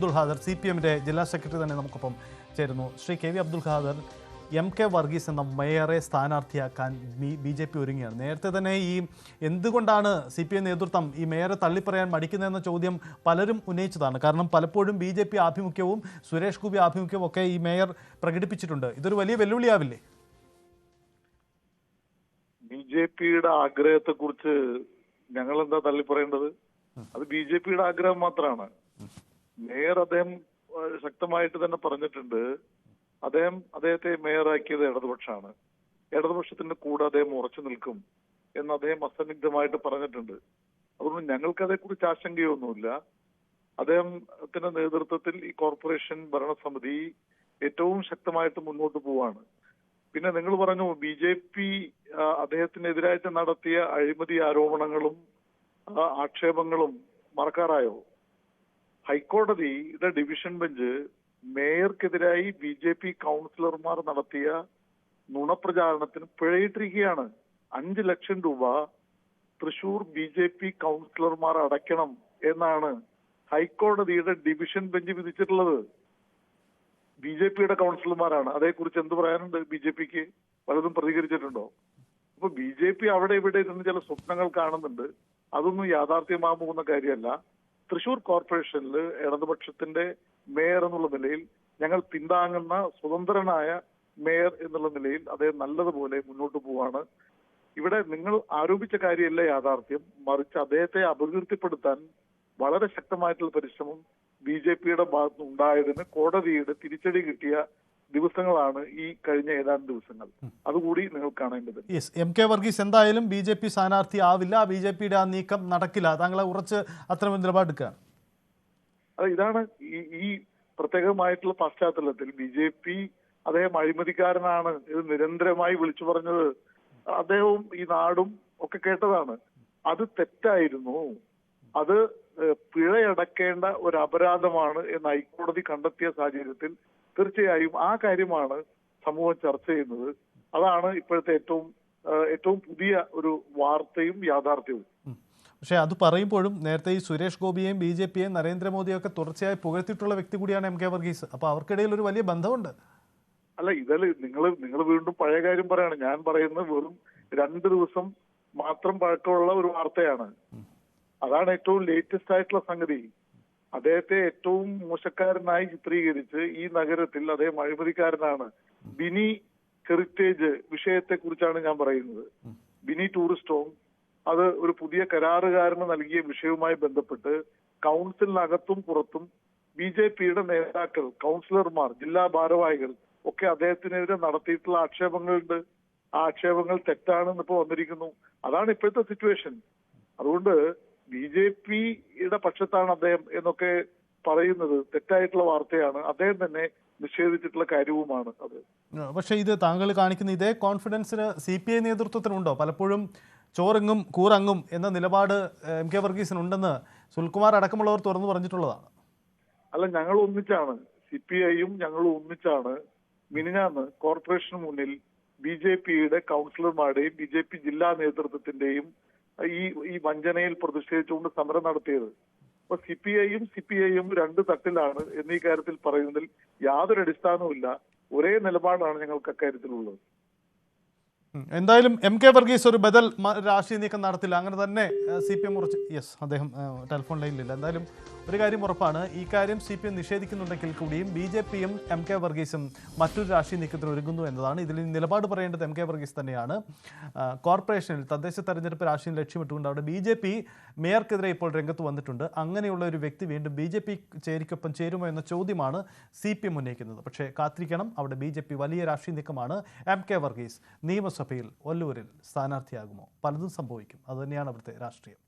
Abdul Khader C P എമ്മിന്റെ ജില്ലാ secretary തന്നെ നമുക്കൊപ്പം ചേരുന്നു. Shri K V Abdul Khader M K Varghese എന്ന മേയറെ സ്ഥാനാർത്ഥിയാക്കാൻ ബി ജെ പി ഒരുങ്ങിയാണ് നേരത്തെ തന്നെ ഈ എന്തുകൊണ്ടാണ് സി പി എം നേതൃത്വം ഈ മേയറെ തള്ളിപ്പറയാൻ മടിക്കുന്നതെന്ന ചോദ്യം പലരും ഉന്നയിച്ചതാണ്. കാരണം പലപ്പോഴും ബി ജെ പി ആഭിമുഖ്യവും സുരേഷ് ഗോപി ആഭിമുഖ്യവും ഒക്കെ ഈ മേയർ പ്രകടിപ്പിച്ചിട്ടുണ്ട്. ഇതൊരു വലിയ വെല്ലുവിളിയാവില്ലേ? ബി ജെ പിയുടെ ആഗ്രഹത്തെ കുറിച്ച് ഞങ്ങൾ എന്താ തള്ളിപ്പറയേണ്ടത് അത് ബി ജെ പിയുടെ ആഗ്രഹം മാത്രമാണ്. മേയർ അദ്ദേഹം ശക്തമായിട്ട് തന്നെ പറഞ്ഞിട്ടുണ്ട്. അദ്ദേഹം അദ്ദേഹത്തെ മേയറാക്കിയത് ഇടതുപക്ഷമാണ്. ഇടതുപക്ഷത്തിന്റെ കൂടെ അദ്ദേഹം ഉറച്ചു നിൽക്കും എന്ന് അദ്ദേഹം അസന്നിഗ്ധമായിട്ട് പറഞ്ഞിട്ടുണ്ട്. അതുകൊണ്ട് ഞങ്ങൾക്ക് അതേക്കുറിച്ച് ആശങ്കയൊന്നുമില്ല അദ്ദേഹത്തിന്റെ നേതൃത്വത്തിൽ ഈ കോർപ്പറേഷൻ ഭരണസമിതി ഏറ്റവും ശക്തമായിട്ട് മുന്നോട്ട് പോവാണ്. പിന്നെ നിങ്ങൾ പറഞ്ഞു ബി ജെ പി അദ്ദേഹത്തിനെതിരായിട്ട് നടത്തിയ അഴിമതി ആരോപണങ്ങളും ആക്ഷേപങ്ങളും മറക്കാറായോ? ഹൈക്കോടതിയുടെ ഡിവിഷൻ ബെഞ്ച് മേയർക്കെതിരായി ബി ജെ പി കൗൺസിലർമാർ നടത്തിയ നുണപ്രചാരണത്തിന് പിഴയിട്ടിരിക്കുകയാണ്. അഞ്ച് ലക്ഷം രൂപ തൃശൂർ ബി ജെ പി കൗൺസിലർമാർ അടയ്ക്കണം എന്നാണ് ഹൈക്കോടതിയുടെ ഡിവിഷൻ ബെഞ്ച് വിധിച്ചിട്ടുള്ളത്. ബി ജെ പിയുടെ കൗൺസിലർമാരാണ്. അതേക്കുറിച്ച് എന്ത് പറയാനുണ്ട് ബി ജെ പിക്ക്? പലതും പ്രതികരിച്ചിട്ടുണ്ടോ? അപ്പൊ ബി ജെ പി അവിടെ ഇവിടെ ഇരുന്ന് ചില സ്വപ്നങ്ങൾ കാണുന്നുണ്ട്. അതൊന്നും യാഥാർത്ഥ്യമാകുന്ന കാര്യമല്ല. തൃശൂർ കോർപ്പറേഷനിൽ ഇടതുപക്ഷത്തിന്റെ മേയർ എന്നുള്ള നിലയിൽ ഞങ്ങൾ പിന്താങ്ങുന്ന സ്വതന്ത്രനായ മേയർ എന്നുള്ള നിലയിൽ അദ്ദേഹം നല്ലതുപോലെ മുന്നോട്ട് പോവാണ്. ഇവിടെ നിങ്ങൾ ആരോപിച്ച കാര്യമല്ല യാഥാർത്ഥ്യം. മറിച്ച് അദ്ദേഹത്തെ അപകീർത്തിപ്പെടുത്താൻ വളരെ ശക്തമായിട്ടുള്ള പരിശ്രമം ബി ജെ പിയുടെ ഭാഗത്തുനിന്ന് ഉണ്ടായതിന് കോടതിയുടെ തിരിച്ചടി കിട്ടിയ ദിവസങ്ങളാണ് ഈ കഴിഞ്ഞ ഏതാനും ദിവസങ്ങൾ. അതുകൂടി നിങ്ങൾ കാണേണ്ടത് യെസ് എം കെ വർഗീസ് എന്തായാലും ബി ജെ പി സ്ഥാനാർത്ഥി ആവില്ല. ബി ജെ പിയുടെ ആ നീക്കം നടക്കില്ല. താങ്കളെ ഉറച്ച് അത്തരം നിലപാടെടുക്കുകയാണ് അത് ഇതാണ് ഈ ഈ പ്രത്യേകമായിട്ടുള്ള പശ്ചാത്തലത്തിൽ ബി ജെ പി അദ്ദേഹം അഴിമതിക്കാരനാണ് ഇത് നിരന്തരമായി വിളിച്ചു പറഞ്ഞത്. അദ്ദേഹവും ഈ നാടും ഒക്കെ കേട്ടതാണ്. അത് തെറ്റായിരുന്നു. അത് പിഴയടക്കേണ്ട ഒരു അപരാധമാണ് എന്ന് ഹൈക്കോടതി കണ്ടെത്തിയ സാഹചര്യത്തിൽ തീർച്ചയായും ആ കാര്യമാണ് സമൂഹം ചർച്ച ചെയ്യുന്നത്. അതാണ് ഇപ്പോഴത്തെ ഏറ്റവും ഏറ്റവും പുതിയ ഒരു വാർത്തയും യാഥാർത്ഥ്യവും. പക്ഷെ അത് പറയുമ്പോഴും നേരത്തെ ഈ സുരേഷ് ഗോപിയെയും ബി ജെ പിയെയും നരേന്ദ്രമോദിയും ഒക്കെ തുടർച്ചയായി പുകഴ്ത്തിയിട്ടുള്ള വ്യക്തി കൂടിയാണ് എം കെ വർഗീസ്. അപ്പൊ അവർക്കിടയിൽ ഒരു വലിയ ബന്ധമുണ്ട്. അല്ല ഇതിൽ നിങ്ങൾ നിങ്ങൾ വീണ്ടും പഴയ കാര്യം പറയാണ്. ഞാൻ പറയുന്നത് വെറും രണ്ട് ദിവസം മാത്രം പഴക്കമുള്ള ഒരു വാർത്തയാണ്. അതാണ് ഏറ്റവും ലേറ്റസ്റ്റ് ആയിട്ടുള്ള സംഗതി. അദ്ദേഹത്തെ ഏറ്റവും മോശക്കാരനായി ചിത്രീകരിച്ച് ഈ നഗരത്തിൽ അദ്ദേഹം അഴിമതിക്കാരനാണ്. ബിനി ഹെറിറ്റേജ് വിഷയത്തെ കുറിച്ചാണ് ഞാൻ പറയുന്നത്. ബിനി ടൂറിസ്റ്റ് ഹോം അത് ഒരു പുതിയ കരാറുകാരന് നൽകിയ വിഷയവുമായി ബന്ധപ്പെട്ട് കൗൺസിലിനകത്തും പുറത്തും ബി ജെ പിയുടെ നേതാക്കൾ കൗൺസിലർമാർ ജില്ലാ ഭാരവാഹികൾ ഒക്കെ അദ്ദേഹത്തിനെതിരെ നടത്തിയിട്ടുള്ള ആക്ഷേപങ്ങളുണ്ട്. ആ ആക്ഷേപങ്ങൾ തെറ്റാണെന്ന് ഇപ്പൊ വന്നിരിക്കുന്നു. അതാണ് ഇപ്പോഴത്തെ സിറ്റുവേഷൻ. അതുകൊണ്ട് ബി ജെ പിയുടെ പക്ഷത്താണ് അദ്ദേഹം എന്നൊക്കെ പറയുന്നത് തെറ്റായിട്ടുള്ള വാർത്തയാണ്. അദ്ദേഹം തന്നെ നിഷേധിച്ചിട്ടുള്ള കാര്യവുമാണ് അത്. പക്ഷേ ഇത് താങ്കൾ കാണിക്കുന്ന ഇതേ കോൺഫിഡൻസിന് സി പി ഐ നേതൃത്വത്തിനുണ്ടോ? പലപ്പോഴും ചോറെങ്ങും കൂറങ്ങും എന്ന നിലപാട് എം കെ വർഗീസിനുണ്ടെന്ന് സുൽകുമാർ അടക്കമുള്ളവർ തുറന്നു പറഞ്ഞിട്ടുള്ളതാണ്. അല്ല ഞങ്ങൾ ഒന്നിച്ചാണ്. സി പി ഐയും ഞങ്ങളും ഒന്നിച്ചാണ്. മിനിഞ്ഞാന്ന് കോർപ്പറേഷന് മുന്നിൽ ബി ജെ പിയുടെ കൗൺസിലർമാരുടെയും ബി ജെ പി ജില്ലാ നേതൃത്വത്തിന്റെയും ഈ ഈ വഞ്ചനയിൽ പ്രതിഷേധിച്ചുകൊണ്ട് സമരം നടത്തിയത്. അപ്പൊ സി പി ഐയും സി പി ഐയും രണ്ട് തട്ടിലാണ് എന്നീ കാര്യത്തിൽ പറയുന്നതിൽ യാതൊരു അടിസ്ഥാനവുമില്ല ഒരേ നിലപാടാണ് ഞങ്ങൾക്ക് അക്കാര്യത്തിലുള്ളത്. എന്തായാലും എം കെ വർഗീസ് ഒരു ബദൽ രാഷ്ട്രീയ നീക്കം നടത്തില്ല. അങ്ങനെ തന്നെ സി പി എം യെസ് അദ്ദേഹം ടെലിഫോൺ ലൈനിലില്ല. എന്തായാലും ഒരു കാര്യം ഉറപ്പാണ് ഈ കാര്യം സി പി എം നിഷേധിക്കുന്നുണ്ടെങ്കിൽ കൂടിയും ബി ജെ പിയും എം കെ വർഗീസും മറ്റൊരു രാഷ്ട്രീയ നീക്കത്തിന് ഒരുങ്ങുന്നു എന്നതാണ്. ഇതിൽ നിലപാട് പറയേണ്ടത് എം കെ വർഗീസ് തന്നെയാണ്. കോർപ്പറേഷനിൽ തദ്ദേശ തെരഞ്ഞെടുപ്പ് രാഷ്ട്രീയം ലക്ഷ്യമിട്ടുകൊണ്ട് അവിടെ ബി ജെ പി മേയർക്കെതിരെ ഇപ്പോൾ രംഗത്ത് വന്നിട്ടുണ്ട്. അങ്ങനെയുള്ള ഒരു വ്യക്തി വീണ്ടും ബി ജെ പി ചേരിക്കൊപ്പം ചേരുമോ എന്ന ചോദ്യമാണ് സി പി എം ഉന്നയിക്കുന്നത്. പക്ഷേ കാത്തിരിക്കണം അവിടെ ബി ജെ പി വലിയ രാഷ്ട്രീയ നീക്കമാണ് എം കെ വർഗീസ്. നിയമസഭയിൽ ഒല്ലൂരിൽ സ്ഥാനാർത്ഥിയാകുമോ? പലതും സംഭവിക്കും. അതുതന്നെയാണ് അവിടുത്തെ രാഷ്ട്രീയം.